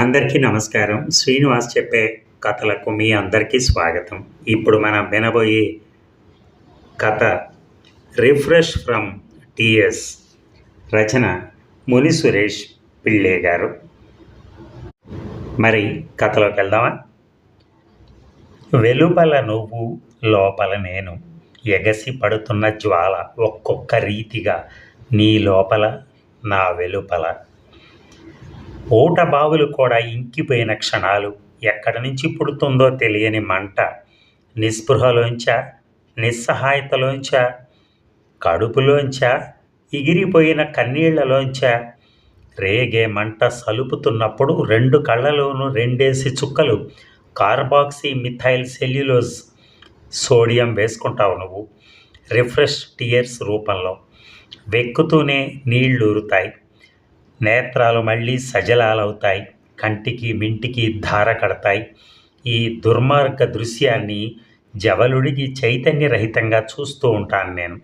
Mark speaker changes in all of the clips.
Speaker 1: అందరికీ నమస్కారం. శ్రీనివాస్ చెప్పే కథలకు మీ అందరికీ స్వాగతం. ఇప్పుడు మనం వినబోయే కథ రిఫ్రెష్ ఫ్రమ్ టిఎస్ రచన ముని సురేష్ పిళ్ళే గారు. మరి కథలోకి వెళ్దామా? వెలుపల నువ్వు లోపల నేను ఎగసి పడుతున్న జ్వాల ఒక్కొక్క రీతిగా నీ లోపల నా వెలుపల ఊట బావులు కూడా ఇంకిపోయిన క్షణాలు ఎక్కడి నుంచి పుడుతుందో తెలియని మంట. నిస్పృహలోంచా నిస్సహాయతలోంచా కడుపులోంచా ఎగిరిపోయిన కన్నీళ్ళలోంచా రేగే మంట సలుపుతున్నప్పుడు రెండు కళ్ళలోనూ రెండేసి చుక్కలు కార్బాక్సీ మిథైల్ సెల్యులోజ్ సోడియం వేసుకుంటావు నువ్వు. రిఫ్రెష్ టీయర్స్ రూపంలో వెక్కుతూనే నీళ్ళూరుతాయి నేత్రాలు మళ్ళీ సజలాలవుతాయి కంటికి మింటికి ధార కడతాయి. ఈ దుర్మార్గ దృశ్యాన్ని జవలుడికి చైతన్యరహితంగా చూస్తూ ఉంటాను నేను.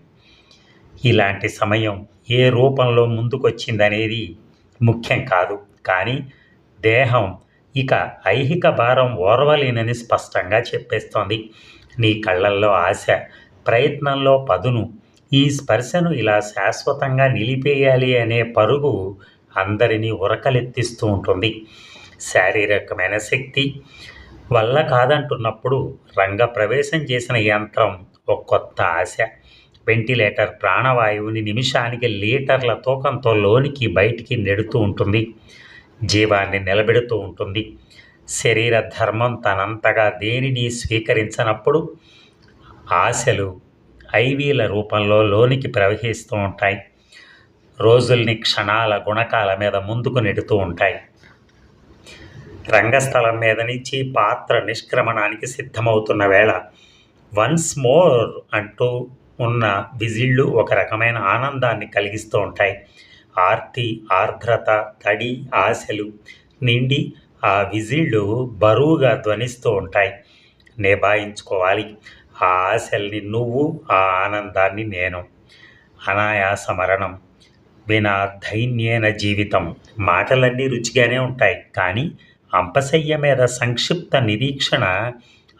Speaker 1: ఇలాంటి సమయం ఏ రూపంలో ముందుకొచ్చిందనేది ముఖ్యం కాదు. కానీ దేహం ఇక ఐహిక భారం ఓర్వలేనని స్పష్టంగా చెప్పేస్తోంది. నీ కళ్ళల్లో ఆశ ప్రయత్నంలో పదును. ఈ స్పర్శను ఇలా శాశ్వతంగా నిలిపేయాలి అనే పరుగు అందరినీ ఉరకలెత్తిస్తూ ఉంటుంది. శారీరకమైన శక్తి వల్ల కాదంటున్నప్పుడు రంగ ప్రవేశం చేసిన యంత్రం ఒక కొత్త ఆశ. వెంటిలేటర్ ప్రాణవాయువుని నిమిషానికి లీటర్ల తూకంతో లోనికి బయటికి నెడుతూ ఉంటుంది. జీవాన్ని నిలబెడుతూ ఉంటుంది. శరీర ధర్మం తనంతగా దేనిని స్వీకరించినప్పుడు ఆశలు ఐవీల రూపంలో లోనికి ప్రవహిస్తూ ఉంటాయి. రోజుల్ని క్షణాల గుణకాల మీద ముందుకు నెడుతూ ఉంటాయి. రంగస్థలం మీద నుంచి పాత్ర నిష్క్రమణానికి సిద్ధమవుతున్న వేళ వన్స్ మోర్ అంటూ ఉన్న విజిళ్ళు ఒక రకమైన ఆనందాన్ని కలిగిస్తూ ఉంటాయి. ఆర్తి ఆర్ద్రత తడి ఆశలు నిండి ఆ విజిళ్ళు బరువుగా ధ్వనిస్తూ ఉంటాయి. నిభాయించుకోవాలి. ఆ ఆశల్ని నువ్వు ఆ ఆనందాన్ని నేను. అనాయాస మరణం. వినా దైన్యేన జీవితం. మాటలన్నీ రుచిగానే ఉంటాయి కానీ అంపశయ్య మీద సంక్షిప్త నిరీక్షణ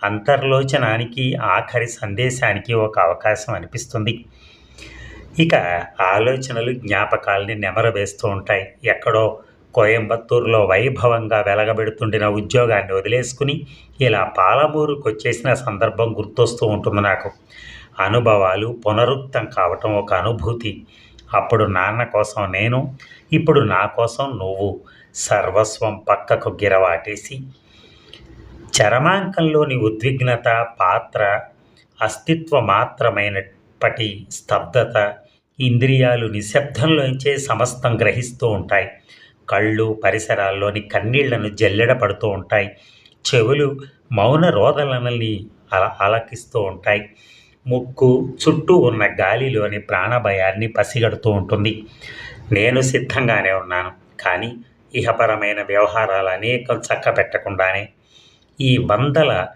Speaker 1: అంతర్లోచనానికి ఆఖరి సందేశానికి ఒక అవకాశం అనిపిస్తుంది. ఇక ఆలోచనలు జ్ఞాపకాల్ని నెమరవేస్తూ ఉంటాయి. ఎక్కడో కోయంబత్తూరులో వైభవంగా వెలగబెడుతుండిన ఉద్యోగాన్ని వదిలేసుకుని ఇలా పాలమూరుకు వచ్చేసిన సందర్భం గుర్తొస్తూ ఉంటుంది నాకు. అనుభవాలు పునరుక్తం కావటం ఒక అనుభూతి. అప్పుడు నాన్న కోసం నేను ఇప్పుడు నా కోసం నువ్వు సర్వస్వం పక్కకు గిరవాటేసి చరమాంకంలోని ఉద్విగ్నత పాత్ర అస్తిత్వ మాత్రమైనప్పటి స్తబ్దత ఇంద్రియాలు నిశ్శబ్దంలోంచే సమస్తం గ్రహిస్తూ ఉంటాయి. కళ్ళు పరిసరాల్లోని కన్నీళ్ళను జల్లెడ పడుతూ ఉంటాయి. చెవులు మౌన రోదనల్ని అల అలకిస్తూ ఉంటాయి. ముక్కు చుట్టూ ఉన్న గాలిలోని ప్రాణభయాన్ని పసిగడుతూ ఉంటుంది. నేను సిద్ధంగానే ఉన్నాను కానీ ఇహపరమైన వ్యవహారాలు అనేకం చక్క పెట్టకుండానే ఈ వందల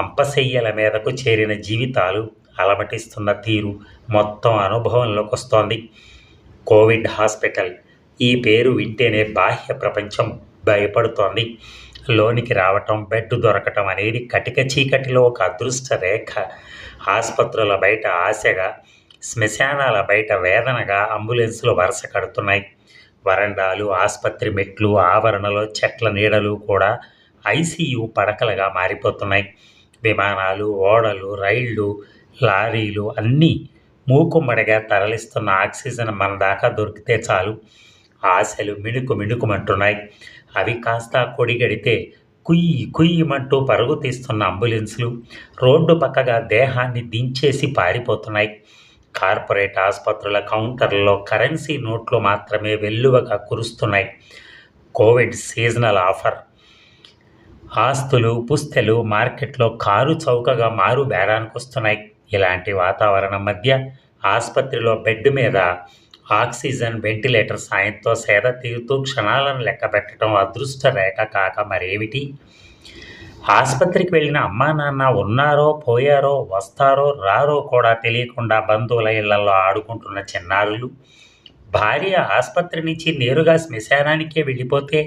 Speaker 1: అంపశయ్యల మీదకు చేరిన జీవితాలు అలమటిస్తున్న తీరు మొత్తం అనుభవంలోకి వస్తోంది. కోవిడ్ హాస్పిటల్ ఈ పేరు వింటేనే బాహ్య ప్రపంచం భయపడుతోంది. లోనికి రావటం బెడ్ దొరకటం అనేది కటిక చీకటిలో ఒక అదృష్ట రేఖ. ఆసుపత్రుల బయట ఆశగా శ్మశానాల బయట వేదనగా అంబులెన్సులు వరుస కడుతున్నాయి. వరండాలు ఆసుపత్రి మెట్లు ఆవరణలో చెట్ల నీడలు కూడా ఐసీయూ పడకలుగా మారిపోతున్నాయి. విమానాలు ఓడలు రైళ్ళు లారీలు అన్నీ మూకుమ్మడిగా తరలిస్తున్న ఆక్సిజన్ మన దాకా దొరికితే చాలు. ఆశలు మిణుకు మిణుకుమంటున్నాయి. అవి కాస్త కొడిగడితే కుయ్యి కుయ్యమంటూ పరుగు తీస్తున్న అంబులెన్సులు రోడ్డు పక్కగా దేహాన్ని దించేసి పారిపోతున్నాయి. కార్పొరేట్ ఆసుపత్రుల కౌంటర్లలో కరెన్సీ నోట్లు మాత్రమే వెల్లువగా కురుస్తున్నాయి. COVID seasonal offer. ఆస్తులు పుస్తెలు మార్కెట్లో కారు చౌకగా మారు బేరానికి వస్తున్నాయి ఇలాంటి వాతావరణం మధ్య ఆసుపత్రిలో బెడ్ మీద ఆక్సిజన్ వెంటిలేటర్ సాయంతో సేద తీరుతూ క్షణాలను లెక్కబెట్టడం అదృష్ట రేఖ కాక మరేమిటి? ఆసుపత్రికి వెళ్ళిన అమ్మా నాన్న ఉన్నారో పోయారో వస్తారో రారో కూడా తెలియకుండా బంధువుల ఇళ్ళలో ఆడుకుంటున్న చిన్నారులు. భార్య ఆసుపత్రి నుంచి నేరుగా శ్మశానానికే వెళ్ళిపోతే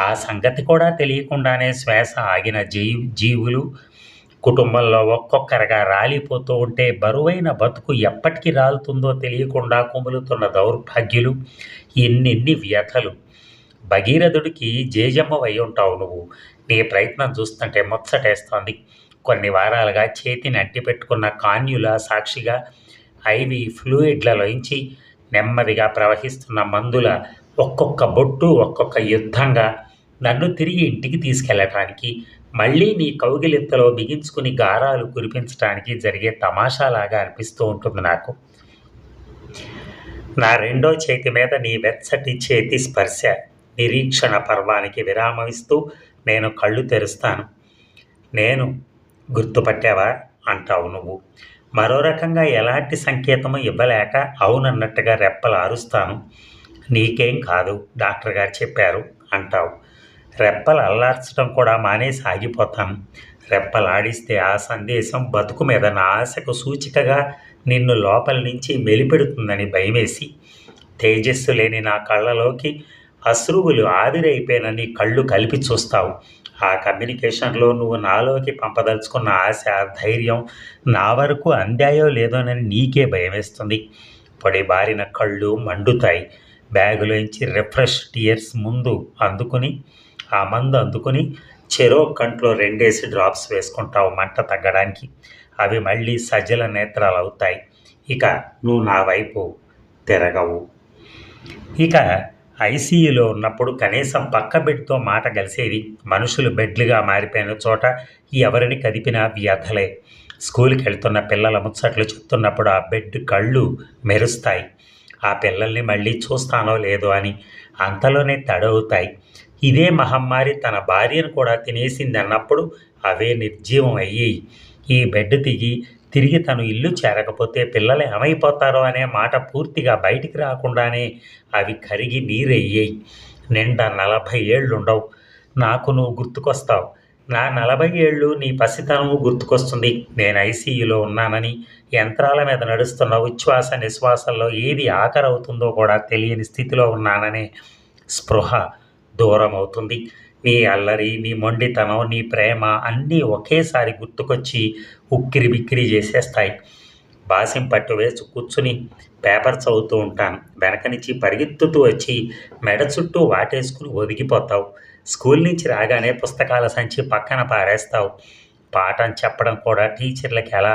Speaker 1: ఆ సంగతి కూడా తెలియకుండానే శ్వాస ఆగిన జీ జీవులు కుటుంబంలో ఒక్కొక్కరిగా రాలిపోతూ ఉంటే బరువైన బతుకు ఎప్పటికి రాలుతుందో తెలియకుండా కుములుతున్న దౌర్భాగ్యులు ఎన్నెన్ని వ్యథలు భగీరథుడికి జేజమ్మవై ఉంటావు నువ్వు. నీ ప్రయత్నం చూస్తుంటే ముచ్చటేస్తోంది. కొన్ని వారాలుగా చేతిని అట్టిపెట్టుకున్న కాన్యుల సాక్షిగా ఐవి ఫ్లూయిడ్లలోంచి నెమ్మదిగా ప్రవహిస్తున్న మందుల ఒక్కొక్క బొట్టు ఒక్కొక్క యుద్ధంగా నన్ను తిరిగి ఇంటికి తీసుకెళ్ళటానికి మళ్ళీ నీ కౌగిలింతలో బిగించుకుని గారాలు కురిపించడానికి జరిగే తమాషాలాగా అనిపిస్తూ ఉంటుంది నాకు. నా రెండో చేతి మీద నీ వెచ్చటి చేతి స్పర్శ నిరీక్షణ పర్వానికి విరామమిస్తూ నేను కళ్ళు తెరుస్తాను. నేను గుర్తుపట్టావా? అంటావు నువ్వు. మరో రకంగా ఎలాంటి సంకేతము ఇవ్వలేక అవునన్నట్టుగా రెప్పలు ఆరుస్తాను. నీకేం కాదు డాక్టర్ గారు చెప్పారు అంటావు. రెప్పలు అల్లార్చడం కూడా మానేసి ఆగిపోతాను రెప్పలాడిస్తే ఆ సందేశం బతుకు మీద నా ఆశకు సూచికగా నిన్ను లోపల నుంచి మెలిపెడుతుందని భయమేసి తేజస్సు లేని నా కళ్ళలోకి అశ్రువులు ఆవిరైపోయిన నీ కళ్ళు కలిపి చూస్తావు. ఆ కమ్యూనికేషన్లో నువ్వు నాలోకి పంపదలుచుకున్న ఆశ ధైర్యం నా వరకు అందాయో లేదోనని నీకే భయమేస్తుంది. పొడి బారిన కళ్ళు మండుతాయి. బ్యాగులోంచి రిఫ్రెష్ టీయర్స్ ముందు అందుకుని ఆ మందు అందుకుని చెరో కంట్లో రెండేసి డ్రాప్స్ వేసుకుంటావు మంట తగ్గడానికి. అవి మళ్ళీ సజ్జల నేత్రాలు అవుతాయి. ఇక నువ్వు నా వైపు తిరగవు. ఇక ఐసీయూలో ఉన్నప్పుడు కనీసం పక్క బెడ్తో మాట కలిసేది మనుషులు బెడ్లుగా మారిపోయిన చోట ఎవరిని కదిపినా వ్యధలే. స్కూల్కి వెళ్తున్న పిల్లల ముచ్చట్లు చెప్తున్నప్పుడు ఆ బెడ్ కళ్ళు మెరుస్తాయి. ఆ పిల్లల్ని మళ్ళీ చూస్తానో లేదో అని అంతలోనే తడవుతాయి. ఇదే మహమ్మారి తన భార్యను కూడా తినేసింది అన్నప్పుడు అవే నిర్జీవం అయ్యాయి. ఈ బెడ్ దిగి తిరిగి తను ఇల్లు చేరకపోతే పిల్లలు ఏమైపోతారో అనే మాట పూర్తిగా బయటికి రాకుండానే అవి కరిగి నీరయ్యాయి. నిండా నలభై ఏళ్ళుండవు. నాకు నువ్వు గుర్తుకొస్తావు. నా నలభై ఏళ్ళు నీ పసితనము గుర్తుకొస్తుంది. నేను ఐసీయూలో ఉన్నానని యంత్రాల మీద నడుస్తున్న ఉచ్ఛ్వాస నిశ్వాసంలో ఏది ఆఖరవుతుందో కూడా తెలియని స్థితిలో ఉన్నాననే స్పృహ దూరం అవుతుంది నీ అల్లరి నీ మొండితనం నీ ప్రేమ అన్నీ ఒకేసారి గుర్తుకొచ్చి ఉక్కిరి బిక్కిరి చేసేస్తాయి. బాసిం పట్టు వేసి కూర్చుని పేపర్ చదువుతూ ఉంటాను. వెనక నుంచి పరిగెత్తుతూ వచ్చి మెడ చుట్టూ వాటేసుకుని ఒదిగిపోతావు. స్కూల్ నుంచి రాగానే పుస్తకాల సంచి పక్కన పారేస్తావు. పాఠం చెప్పడం కూడా టీచర్లకి ఎలా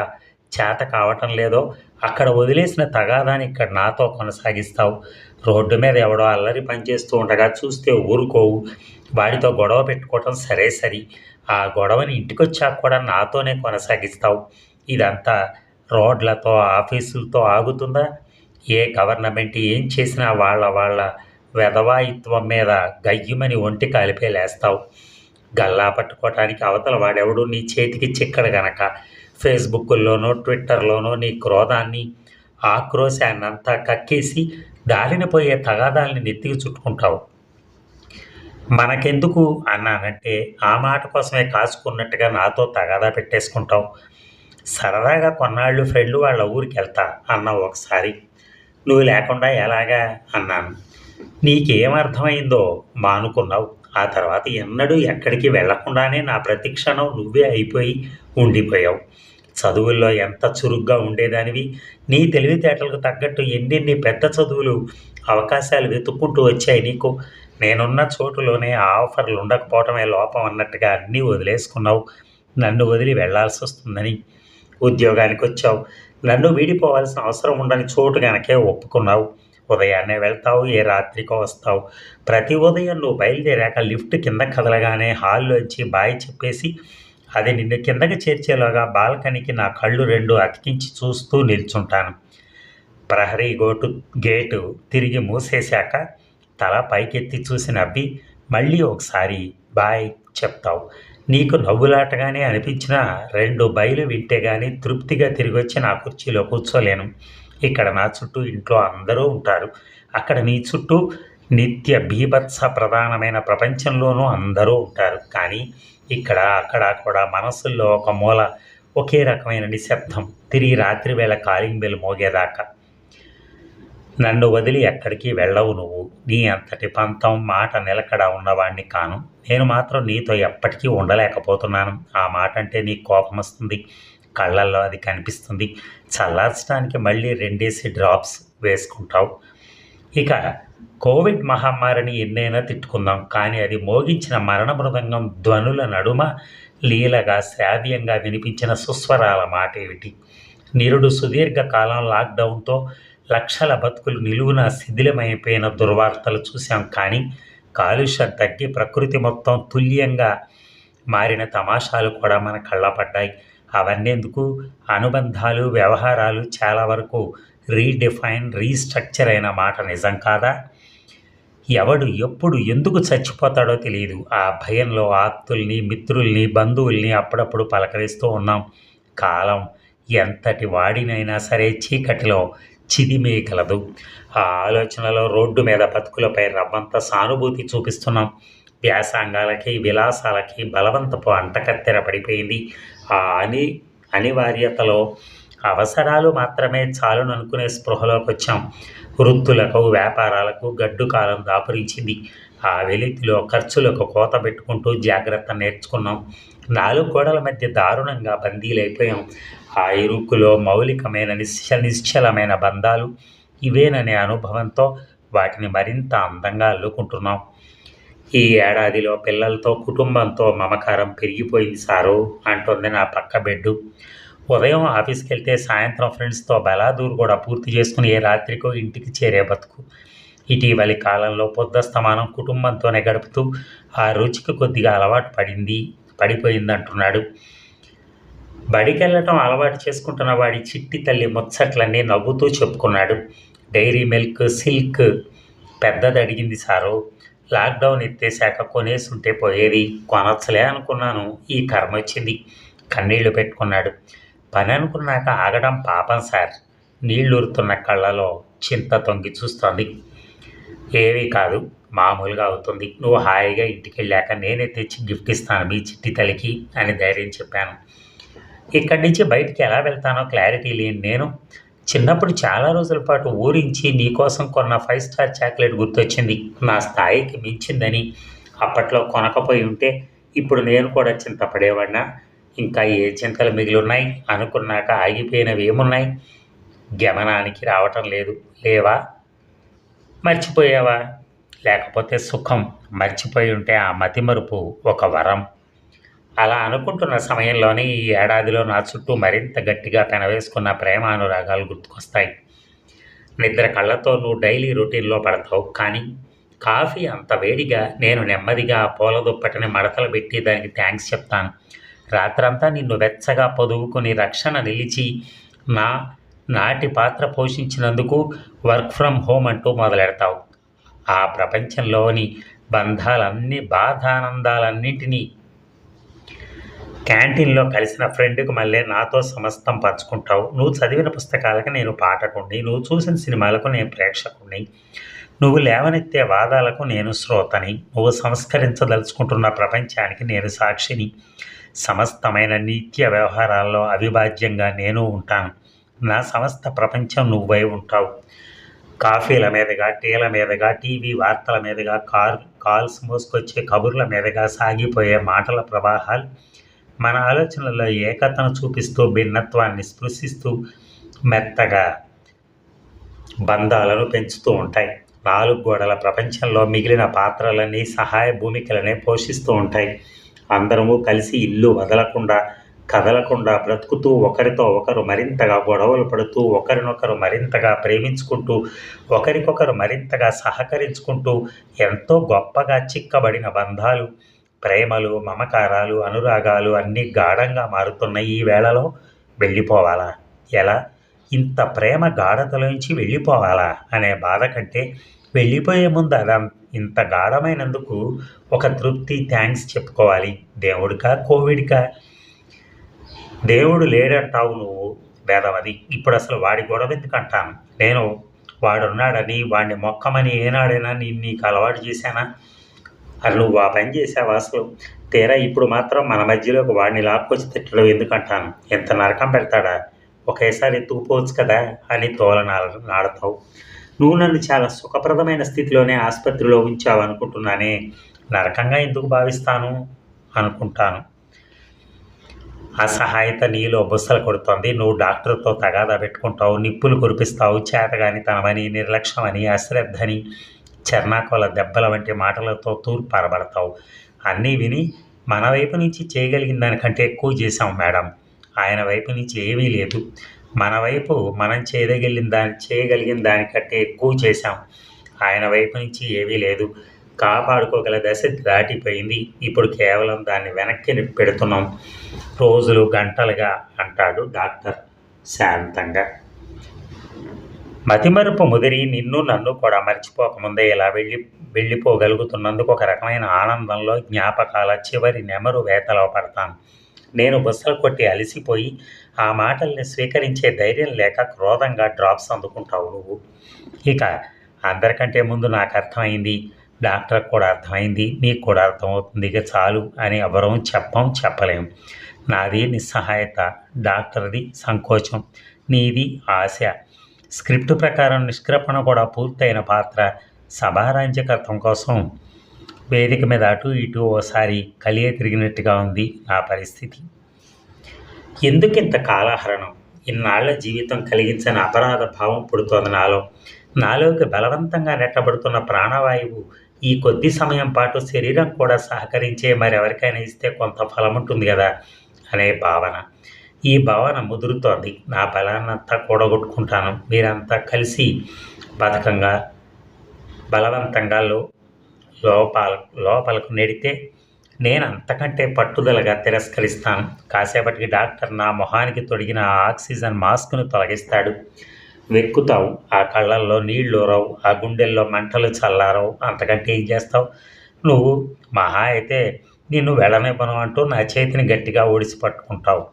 Speaker 1: చేత కావటం లేదో అక్కడ వదిలేసిన తగాదాన్ని ఇక్కడ నాతో కొనసాగిస్తావు. రోడ్డు మీద ఎవడో అల్లరి పనిచేస్తూ ఉండగా చూస్తే ఊరుకోవు. వాడితో గొడవ పెట్టుకోవటం సరే సరి. ఆ గొడవని ఇంటికొచ్చాక కూడా నాతోనే కొనసాగిస్తావు. ఇదంతా రోడ్లతో ఆఫీసులతో ఆగుతుందా? ఏ గవర్నమెంట్ ఏం చేసినా వాళ్ళ వాళ్ళ వెధవాయిత్వం మీద గయ్యమని ఒంటి కలిపే లేస్తావు. గల్లా పట్టుకోవటానికి అవతల వాడెవడు నీ చేతికి చిక్కడు గనక. ఫేస్బుక్లోనో ట్విట్టర్లోనో నీ క్రోధాన్ని ఆక్రోశాన్నంతా కక్కేసి దారిన తగాదాల్ని నెత్తికి చుట్టుకుంటావు. మనకెందుకు అన్నానంటే ఆ మాట కోసమే కాచుకున్నట్టుగా నాతో తగాదా పెట్టేసుకుంటావు. సరదాగా కొన్నాళ్ళు ఫ్రెండ్లు వాళ్ళ ఊరికి వెళ్తా అన్నావు ఒకసారి. నువ్వు లేకుండా ఎలాగా అన్నాను నీకేమర్థమైందో మానుకున్నావు ఆ తర్వాత ఎన్నడూ ఎక్కడికి వెళ్ళకుండానే నా ప్రతిక్షణం నువ్వే అయిపోయి ఉండిపోయావు. చదువుల్లో ఎంత చురుగ్గా ఉండేదానివి? నీ తెలివితేటలకు తగ్గట్టు ఎన్నెన్ని పెద్ద చదువులు అవకాశాలు వెతుక్కుంటూ వచ్చాయి నీకు? నేనున్న చోటులోనే ఆ ఆఫర్లు ఉండకపోవటమే లోపం అన్నట్టుగా అన్నీ వదిలేసుకున్నావు. నన్ను వదిలి వెళ్ళాల్సి వస్తుందని ఉద్యోగానికి వచ్చావు. నన్ను వీడిపోవాల్సిన అవసరం ఉండని చోటు కనుకే ఒప్పుకున్నావు. ఉదయాన్నే వెళ్తావు ఏ రాత్రికో వస్తావు. ప్రతి ఉదయం నువ్వు బయలుదేరాక లిఫ్ట్ కింద కదలగానే హాల్లోంచి బాయ్ చెప్పేసి అది నిన్ను కిందకి చేర్చేలోగా బాల్కనీకి నా కళ్ళు రెండు అతికించి చూస్తూ నిల్చుంటాను. ప్రహరీ గోటు గేటు తిరిగి మూసేశాక తల పైకెత్తి చూసి నవ్వి మళ్ళీ ఒకసారి బాయ్ చెప్తావు. నీకు నవ్వులాటగానే అనిపించిన రెండు బయలు వింటే కానీ తృప్తిగా తిరిగి వచ్చి నా కుర్చీలో కూర్చోలేను. ఇక్కడ నా చుట్టూ ఇంట్లో అందరూ ఉంటారు. అక్కడ నీ చుట్టూ నిత్య బీభత్స ప్రధానమైన ప్రపంచంలోనూ అందరూ ఉంటారు. కానీ ఇక్కడ అక్కడ కూడా మనస్సుల్లో ఒక మూల ఒకే రకమైన నిశ్శబ్దం. తిరిగి రాత్రి వేళ కాలింగ్ బెల్ మోగేదాకా. నన్ను వదిలి ఎక్కడికి వెళ్ళవు నువ్వు. నీ అంతటి పంతం మాట నిలకడ ఉన్నవాణ్ణి కాను. నేను మాత్రం నీతో ఎప్పటికీ ఉండలేకపోతున్నాను. ఆ మాట అంటే నీకు కోపం వస్తుంది. కళ్ళల్లో అది కనిపిస్తుంది. చల్లార్చడానికి మళ్ళీ రెండేసి డ్రాప్స్ వేసుకుంటావు. ఇక కోవిడ్ మహమ్మారిని ఎన్నైనా తిట్టుకుందాం కానీ అది మోగించిన మరణ మృదంగం ధ్వనుల నడుమ లీలగా శ్రావ్యంగా వినిపించిన సుస్వరాల మాట ఏమిటి నిరుడు సుదీర్ఘకాలం లాక్డౌన్తో లక్షల బతుకులు నిలువున శిథిలమైపోయిన దుర్వార్తలు చూశాం కానీ కాలుష్యం తగ్గి ప్రకృతి మొత్తం తుల్యంగా మారిన తమాషాలు కూడా మన కళ్ళపడ్డాయి అవన్నెందుకు అనుబంధాలు వ్యవహారాలు చాలా వరకు రీడిఫైన్ రీస్ట్రక్చర్ అయిన మాట నిజం కాదా? ఎవడు ఎప్పుడు ఎందుకు చచ్చిపోతాడో తెలియదు ఆ భయంలో ఆప్తుల్ని మిత్రుల్ని బంధువుల్ని అప్పుడప్పుడు పలకరిస్తూ ఉన్నాం. కాలం ఎంతటి వాడినైనా సరే చీకటిలో చిదిమేయగలదు ఆ ఆలోచనలో రోడ్డు మీద బతుకులపై రవ్వంత సానుభూతి చూపిస్తున్నాం. వ్యాసాంగాలకి విలాసాలకి బలవంతపు అంటకత్తెర పడిపోయింది. ఆ అని అనివార్యతలో అవసరాలు మాత్రమే చాలును అనుకునే స్పృహలోకి వచ్చాం. వృత్తులకు వ్యాపారాలకు గడ్డు కాలం దాపురించింది. ఆ వెలితిలో ఖర్చులకు కోత పెట్టుకుంటూ జాగ్రత్త నేర్చుకున్నాం. నాలుగు గోడల మధ్య దారుణంగా బందీలైపోయాం. ఆ ఇరుకులో మౌలికమైన నిశ్చ నిశ్చలమైన బంధాలు ఇవేననే అనుభవంతో వాటిని మరింత అందంగా అల్లుకుంటున్నాం. ఈ ఏడాదిలో పిల్లలతో కుటుంబంతో మమకారం పెరిగిపోయింది సారు అంటుంది నా పక్క బెడ్డు. ఉదయం ఆఫీస్కి వెళ్తే సాయంత్రం ఫ్రెండ్స్తో బలాదూరు కూడా పూర్తి చేసుకుని ఏ రాత్రికో ఇంటికి చేరే బతుకు. ఇటీవలి కాలంలో పొద్దస్తమానం కుటుంబంతోనే గడుపుతూ ఆ రుచికి కొద్దిగా అలవాటు పడింది పడిపోయింది అంటున్నాడు బడికెళ్ళటం అలవాటు చేసుకుంటున్న వాడి చిట్టి తల్లి ముచ్చట్లన్నీ నవ్వుతూ చెప్పుకున్నాడు. డైరీ మిల్క్ సిల్క్ పెద్దది అడిగింది సారు. లాక్డౌన్ ఎత్తేశాక కొనేసుంటే పోయేది. కొనచ్చలే అనుకున్నాను. ఈ కర్మ వచ్చింది. కన్నీళ్ళు పెట్టుకున్నాడు. పని అనుకున్నాక ఆగడం పాపం సార్. నీళ్ళురుతున్న కళ్ళలో చింత తొంగి చూస్తోంది. ఏమీ కాదు మామూలుగా అవుతుంది. నువ్వు హాయిగా ఇంటికి వెళ్ళాక నేనే తెచ్చి గిఫ్ట్ ఇస్తాను మీ చిట్టి తల్లికి అని ధైర్యం చెప్పాను. ఇక్కడి నుంచి బయటికి ఎలా వెళ్తానో క్లారిటీ లేని నేను చిన్నప్పుడు చాలా రోజుల పాటు ఊరించి నీకోసం కొన్న ఫైవ్ స్టార్ చాక్లెట్ గుర్తొచ్చింది. నా స్థాయికి మించిందని అప్పట్లో కొనకపోయి ఉంటే ఇప్పుడు నేను కూడా చింతపడేవాడినా. ఇంకా ఏ చింతలు మిగిలి ఉన్నాయి అనుకున్నాక ఆగిపోయినవి ఏమున్నాయి? గమనానికి రావటం లేదు. లేవా? మర్చిపోయావా? లేకపోతే సుఖం మర్చిపోయి ఉంటే ఆ మతిమరుపు ఒక వరం. అలా అనుకుంటున్న సమయంలోనే ఈ ఏడాదిలో నా చుట్టూ మరింత గట్టిగా పెనవేసుకున్న ప్రేమ అనురాగాలు గుర్తుకొస్తాయి. నిద్ర కళ్ళతో నువ్వు డైలీ రొటీన్లో పడతావు. కానీ కాఫీ అంత వేడిగా నేను నెమ్మదిగా ఆ పూల దుప్పటిని మడతలు పెట్టి దానికి థ్యాంక్స్ చెప్తాను. రాత్రంతా నిన్ను వెచ్చగా పొదువుకుని రక్షణ నిలిచి నా నాటి పాత్ర పోషించినందుకు వర్క్ ఫ్రమ్ హోమ్ అంటూ మొదలెడతావు. ఆ ప్రపంచంలోని బంధాలన్నీ బాధానందాలన్నింటినీ క్యాంటీన్లో కలిసిన ఫ్రెండ్కి మళ్ళీ నాతో సమస్తం పంచుకుంటావు. నువ్వు చదివిన పుస్తకాలకు నేను పాఠకుణ్ణి నువ్వు చూసిన సినిమాలకు నేను ప్రేక్షకుణ్ణి నువ్వు లేవనెత్తే వాదాలకు నేను శ్రోతని నువ్వు సంస్కరించదలుచుకుంటున్న ప్రపంచానికి నేను సాక్షిని. సమస్తమైన నిత్య వ్యవహారాల్లో అవిభాజ్యంగా నేను ఉంటాను. నా సమస్త ప్రపంచం నువ్వై ఉంటావు. కాఫీల మీదుగా టీల మీదుగా టీవీ వార్తల మీదుగా కార్ కాల్స్ మోసుకొచ్చే కబుర్ల మీదుగా సాగిపోయే మాటల ప్రవాహాలు మన ఆలోచనల్లో ఏకతను చూపిస్తూ భిన్నత్వాన్ని స్పృశిస్తూ మెత్తగా బంధాలను పెంచుతూ ఉంటాయి. నాలుగు గోడల ప్రపంచంలో మిగిలిన పాత్రలన్నీ సహాయ భూమికలనే పోషిస్తూ ఉంటాయి. అందరము కలిసి ఇల్లు వదలకుండా కదలకుండా బ్రతుకుతూ ఒకరితో ఒకరు మరింతగా గొడవలు పడుతూ ఒకరినొకరు మరింతగా ప్రేమించుకుంటూ ఒకరికొకరు మరింతగా సహకరించుకుంటూ ఎంతో గొప్పగా చిక్కబడిన బంధాలు ప్రేమలు మమకారాలు అనురాగాలు అన్నీ గాఢంగా మారుతున్న ఈ వేళలో. వెళ్ళిపోవాలా? ఎలా? ఇంత ప్రేమ గాఢతలోంచి వెళ్ళిపోవాలా? అనే బాధ కంటే వెళ్ళిపోయే ముందు అదా ఇంత గాఢమైనందుకు ఒక తృప్తి థ్యాంక్స్ చెప్పుకోవాలి. దేవుడికా కోవిడ్కా? దేవుడు లేడంటావు నువ్వు వేదవది. ఇప్పుడు అసలు వాడి గొడవ ఎందుకు అంటాను నేను వాడున్నాడని వాడిని మొక్కమని ఏనాడైనా నేను నీకు అలవాటు చేశానా? అది నువ్వు ఆ పని చేసావు అసలు? తీరా ఇప్పుడు మాత్రం మన మధ్యలోకి వాడిని లాక్కొచ్చి తిట్టడం ఎందుకంటాను? ఎంత నరకం పెడతాడా? ఒకేసారి ఎత్తుకుపోవచ్చు కదా అని తోల నాడతావు. నువ్వు నన్ను చాలా సుఖప్రదమైన స్థితిలోనే ఆసుపత్రిలో ఉంచావు అనుకుంటున్నానే నరకంగా ఎందుకు భావిస్తాను? అనుకుంటాను. అసహాయత నీలో బుస్సలు కొడుతోంది. నువ్వు డాక్టర్తో తగాదా పెట్టుకుంటావు. నిప్పులు కురిపిస్తావు. చేతగాని తనమని నిర్లక్ష్యమని అశ్రద్ధని చర్నాకోల దెబ్బల వంటి మాటలతో తూర్పరబడతావు. అన్నీ విని మన వైపు నుంచి చేయగలిగిన దానికంటే ఎక్కువ చేశాం మేడం. ఆయన వైపు నుంచి ఏమీ లేదు. మన వైపు మనం చేయగలిగిన దాని చేయగలిగిన దానికంటే ఎక్కువ చేశాం. ఆయన వైపు నుంచి ఏమీ లేదు. కాపాడుకోగల దశ దాటిపోయింది. ఇప్పుడు కేవలం దాన్ని వెనక్కి పెడుతున్నాం. రోజులు గంటలుగా అంటాడు డాక్టర్ శాంతంగా. మతిమరుపు ముదిరి నిన్ను నన్ను కూడా మర్చిపోకముందే ఇలా వెళ్ళి వెళ్ళిపోగలుగుతున్నందుకు ఒక రకమైన ఆనందంలో జ్ఞాపకాల చివరి నెమరు వేతలో పడతాను నేను బుస్సలు కొట్టి అలసిపోయి ఆ మాటల్ని స్వీకరించే ధైర్యం లేక క్రోధంగా డ్రాప్స్ అందుకుంటావు నువ్వు. ఇక అందరికంటే ముందు నాకు అర్థమైంది. డాక్టర్కి కూడా అర్థమైంది. నీకు కూడా అర్థమవుతుంది. ఇక చాలు అని ఎవరూ చెప్పం చెప్పలేం. నాది నిస్సహాయత. డాక్టర్ది సంకోచం. నీది ఆశ. స్క్రిప్ట్ ప్రకారం నిష్క్రపణ కూడా పూర్తయిన పాత్ర సభారాజ్యకత్వం కోసం. వేదిక మీద అటు ఇటు ఓసారి కలియ తిరిగినట్టుగా ఉంది నా పరిస్థితి. ఎందుకింత కాలహరణం? ఇన్నాళ్ళ జీవితం కలిగించని అపరాధ భావం పుడుతోంది నాలో. నాలోకి బలవంతంగా నెట్టబడుతున్న ప్రాణవాయువు ఈ కొద్ది సమయం పాటు శరీరం కూడా సహకరించే మరెవరికైనా ఇస్తే కొంత ఫలం ఉంటుంది కదా అనే భావన. ఈ భావన ముదురుతోంది. నా బలాన్నంతా కూడగొట్టుకుంటాను. మీరంతా కలిసి బతకంగా బలవంతంగా లో లోపాల లోపలకు నెడితే నేను అంతకంటే పట్టుదలగా తిరస్కరిస్తాను. కాసేపటికి డాక్టర్ నా మొహానికి తొడిగిన ఆక్సిజన్ మాస్క్ను తొలగిస్తాడు. వెక్కుతావు. ఆ కళ్ళల్లో నీళ్ళు రావు. ఆ గుండెల్లో మంటలు చల్లారవు. అంతకంటే ఏం చేస్తావు? నువ్వు మహా అయితే నిన్ను వెళ్ళనివ్వను అంటూ నా చేతిని గట్టిగా ఓడిసి పట్టుకుంటావు.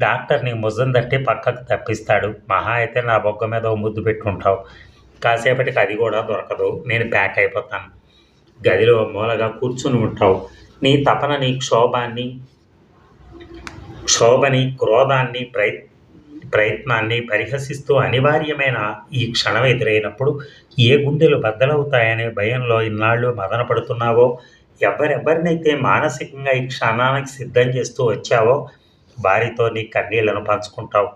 Speaker 1: డాక్టర్ నీ ముద్దం తట్టి పక్కకు తప్పిస్తాడు. మహా అయితే నా బొగ్గ మీద ముద్దు పెట్టుకుంటావు కాసేపటికి అది కూడా దొరకదు. నేను ప్యాక్ అయిపోతాను. గదిలో మూలగా కూర్చుని ఉంటావు. నీ తపన నీ క్షోభాన్ని క్షోభని క్రోధాన్ని ప్రయత్ ప్రయత్నాన్ని పరిహసిస్తూ అనివార్యమైన ఈ క్షణం ఎదురైనప్పుడు ఏ గుండెలు బద్దలవుతాయనే భయంలో ఇన్నాళ్ళు మదన పడుతున్నావో ఎవరెవరినైతే మానసికంగా ఈ క్షణానికి సిద్ధం చేస్తూ వచ్చావో వారితో నీ కన్నీళ్ళను పంచుకుంటావు.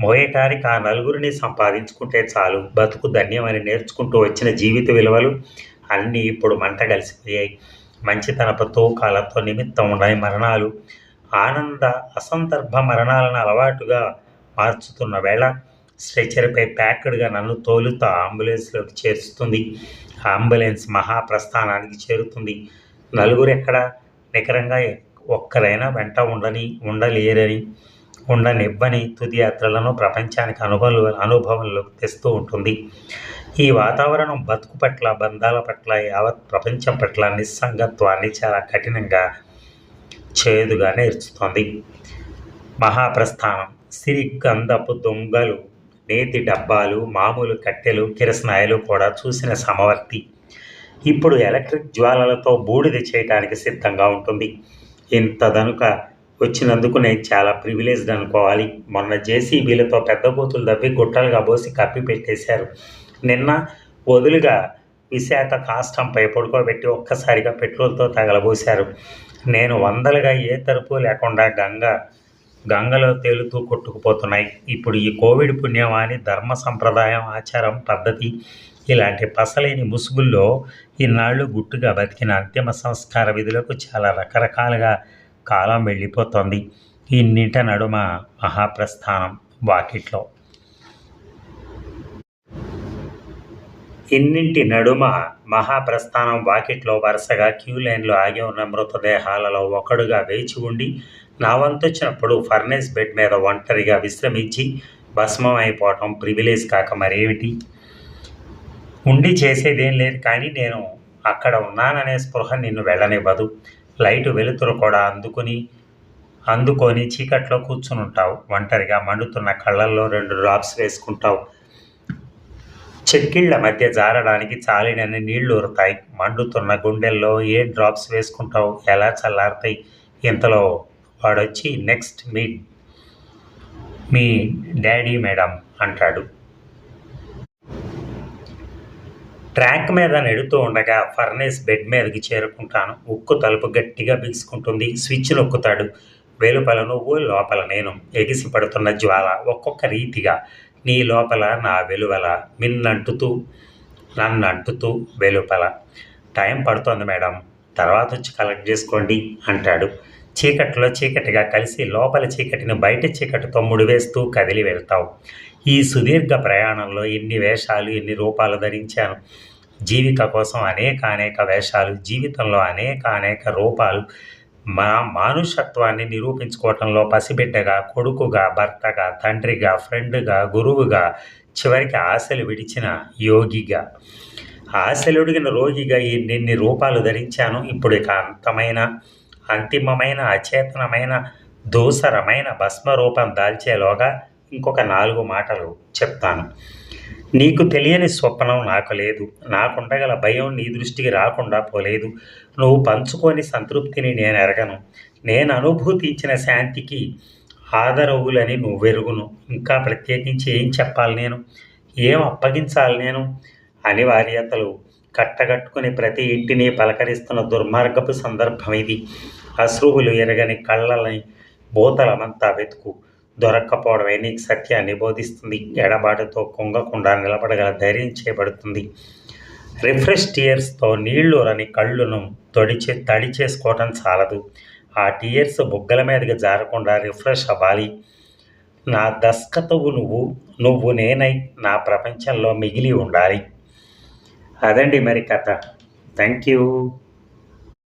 Speaker 1: మోయటానికి ఆ నలుగురిని సంపాదించుకుంటే చాలు. బతుకు ధన్యమని నేర్చుకుంటూ వచ్చిన జీవిత విలువలు అన్నీ ఇప్పుడు మంట కలిసిపోయాయి. మంచితనపు తూకాలతో నిమిత్తం ఉండని మరణాలు. ఆనంద అసందర్భ మరణాలను అలవాటుగా మార్చుతున్న వేళ స్ట్రెచర్పై ప్యాక్డ్గా నన్ను తోలుతూ అంబులెన్స్లోకి చేరుస్తుంది అంబులెన్స్ మహాప్రస్థానానికి చేరుతుంది. నలుగురు ఎక్కడ? నికరంగా ఒక్కరైనా వెంట ఉండని ఉండలేరని ఉండనివ్వని తుది యాత్రలను ప్రపంచానికి అనుభవ అనుభవంలోకి తెస్తూ ఉంటుంది. ఈ వాతావరణం బతుకు పట్ల బంధాల పట్ల యావత్ ప్రపంచం పట్ల నిస్సంగత్వాన్ని చాలా కఠినంగా చేదుగా నేర్చుతోంది. మహాప్రస్థానం సిరి గంధపు దొంగలు నేతి డబ్బాలు మామూలు కట్టెలు కిరసనాయలు కూడా చూసిన సమవర్తి. ఇప్పుడు ఎలక్ట్రిక్ జ్వాలలతో బూడిద చేయడానికి సిద్ధంగా ఉంటుంది. ఇంతదనుక వచ్చినందుకు నేను చాలా ప్రివిలేజ్డ్ అనుకోవాలి. మొన్న జేసీబీలతో పెద్ద బూతులు దవ్వి గుట్టలుగా పోసి కప్పి పెట్టేశారు. నిన్న వదులుగా విశాఖ కాష్టంపై పడుకోబెట్టి ఒక్కసారిగా పెట్రోల్తో తగలబోశారు. నేను వందలుగా ఏ తరపు లేకుండా గంగ గంగలో తేలుతూ కొట్టుకుపోతున్నాయి. ఇప్పుడు ఈ కోవిడ్ పుణ్యమాని ధర్మ సంప్రదాయం ఆచారం పద్ధతి ఇలాంటి పసలేని ముసుగుల్లో ఈనాళ్ళు గుట్టుగా బతికిన అంతిమ సంస్కార విధులకు చాలా రకరకాలుగా కాలం వెళ్ళిపోతోంది. ఇన్నింట నడుమ మహాప్రస్థానం వాకిట్లో. ఇన్నింటి నడుమ మహాప్రస్థానం వాకిట్లో వరుసగా క్యూ లైన్లో ఆగి ఉన్న మృతదేహాలలో ఒకడుగా వేచి ఉండి నా వంతొచ్చినప్పుడు ఫర్నేస్ బెడ్ మీద ఒంటరిగా విశ్రమించి భస్మం అయిపోవటం ప్రివిలేజ్ కాక మరేమిటి? ఉండి చేసేదేం లేదు కానీ నేను అక్కడ ఉన్నాననే స్పృహ నిన్ను వెళ్ళనివ్వదు. లైటు వెలుతురు కూడా అందుకుని అందుకొని చీకట్లో కూర్చుని ఉంటావు ఒంటరిగా మండుతున్న కళ్ళల్లో రెండు డ్రాప్స్ వేసుకుంటావు. చెక్కిళ్ళ మధ్య జారడానికి చాలినని నీళ్ళు ఉరుతాయి మండుతున్న గుండెల్లో ఏ డ్రాప్స్ వేసుకుంటావు? ఎలా చల్లారుతాయి? ఇంతలో వాడొచ్చి నెక్స్ట్ మీ మీ డాడీ మేడం అంటాడు. ట్రాక్ మీద నెడుతూ ఉండగా ఫర్నేస్ బెడ్ మీదకి చేరుకుంటాను. ఉక్కు తలుపు గట్టిగా బిగుసుకుంటుంది స్విచ్ నొక్కుతాడు. వెలుపల నువ్వు లోపల నేను ఎగిసి పడుతున్న జ్వాల ఒక్కొక్క రీతిగా నీ లోపల నా వెలువల మిన్నంటుతూ నన్ను అంటుతూ వెలుపల. టైం పడుతోంది మేడం. తర్వాత వచ్చి కలెక్ట్ చేసుకోండి అంటాడు. చీకటిలో చీకటిగా కలిసి లోపల చీకటిని బయట చీకటితో ముడివేస్తూ కదిలి వెళ్తావు. ఈ సుదీర్ఘ ప్రయాణంలో ఎన్ని వేషాలు ఎన్ని రూపాలు ధరించాను. జీవిత కోసం అనేక అనేక వేషాలు జీవితంలో అనేక అనేక రూపాలు మా మానుషత్వాన్ని నిరూపించుకోవటంలో పసిబిడ్డగా కొడుకుగా భర్తగా తండ్రిగా ఫ్రెండ్గా గురువుగా చివరికి ఆశలు విడిచిన యోగిగా. ఆశలుడిగిన రోగిగా ఎన్నెన్ని రూపాలు ధరించాను. ఇప్పుడు ఇక అంతమైన అంతిమమైన అచేతనమైన దూసరమైన భస్మరూపం దాల్చేలోగా ఇంకొక నాలుగు మాటలు చెప్తాను. నీకు తెలియని స్వప్నం నాకు లేదు. నాకుండగల భయం నీ దృష్టికి రాకుండా పోలేదు. నువ్వు పంచుకొని సంతృప్తిని నేను ఎరగను. నేను అనుభూతి ఇచ్చిన శాంతికి ఆదరవులని నువ్వెరుగును. ఇంకా ప్రత్యేకించి ఏం చెప్పాలి నేను? ఏం అప్పగించాలి నేను? అనివార్యతలు కట్టగట్టుకుని ప్రతి ఇంటిని పలకరిస్తున్న దుర్మార్గపు సందర్భం ఇది. అశ్రువులు ఎరగని కళ్ళని బోతలమంతా వెతుకు. దొరక్కపోవడమే నీకు సత్యాన్ని బోధిస్తుంది. ఎడబాటుతో కుంగకుండా నిలబడగల ధైర్యం చేయబడుతుంది రిఫ్రెష్ టీయర్స్తో నీళ్ళు రని కళ్ళును తొడిచే తడి చేసుకోవటం చాలదు. ఆ టీయర్స్ బుగ్గల మీదకి జారకుండా రిఫ్రెష్ అవ్వాలి. నా దస్కతవు నువ్వు నువ్వు నేనై నా ప్రపంచంలో మిగిలి ఉండాలి. అదండి మరి కథ. Thank you